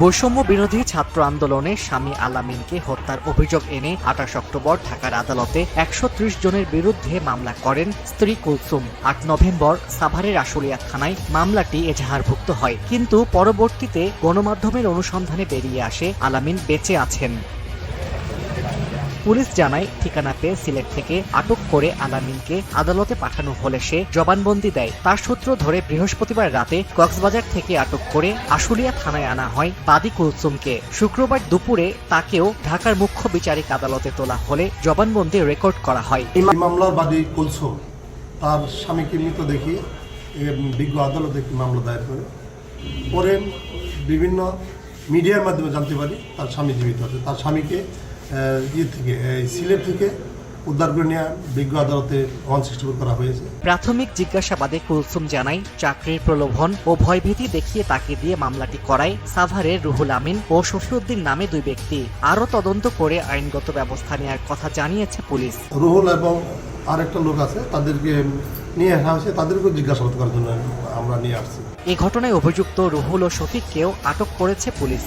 বৈষম্য বিরোধী ছাত্র আন্দোলনে স্বামী আলামিনকে হত্যার অভিযোগ এনে আঠাশ অক্টোবর ঢাকার আদালতে একশ ত্রিশ জনের বিরুদ্ধে মামলা করেন স্ত্রী কুলসুম। আট নভেম্বর সাভারের আশুলিয়া থানায় মামলাটি এজাহারভুক্ত হয়। কিন্তু পরবর্তীতে গণমাধ্যমের অনুসন্ধানে বেরিয়ে আসে আলামিন বেঁচে আছেন। পুলিশ জানায় ঠিকানা পেয়ে সিলেট থেকে আটক করে আলামিনকে আদালতে পাঠানো হলে সে জবানবন্দি দেয়। তার সূত্র ধরে বৃহস্পতিবার রাতে কক্সবাজার থেকে আটক করে আশুলিয়া থানায় আনা হয় বাদী কুলসুমকে শুক্রবার দুপুরে তাকেও ঢাকার মুখ্য বিচারিক আদালতে তোলা হলে জবানবন্দি রেকর্ড করা হয়। মামলার বাদী কুলসুম তার স্বামীকে মৃত দেখি বিজ্ঞ আদালতে একটি মামলা দায়ের করে। পরে বিভিন্ন মিডিয়ার মাধ্যমে জানতে পারি তার স্বামী জীবিত আছে। তার স্বামীকে ইয়ে থেকে সিলেট থেকে উদ্ধার করে নেওয়া বিজ্ঞ আদালতে ওয়ান সিক্সটি করা হয়েছে। প্রাথমিক জিজ্ঞাসাবাদে কুলসুম জানায় চাকরির প্রলোভন ও ভয়ভীতি দেখিয়ে তাকে দিয়ে মামলাটি করায় সাভারের রুহুল আমিন ও শফিউদ্দিন নামে দুই ব্যক্তি। আরও তদন্ত করে আইনগত ব্যবস্থা নেওয়ার কথা জানিয়েছে পুলিশ। রুহুল এবং আরেকটা লোক আছে তাদেরকে নিয়ে আসা হয়েছে তাদেরকেও জিজ্ঞাসাবাদ করার জন্য আমরা নিয়ে আসছি। এই ঘটনায় অভিযুক্ত রুহুল ও শফিককেও আটক করেছে পুলিশ।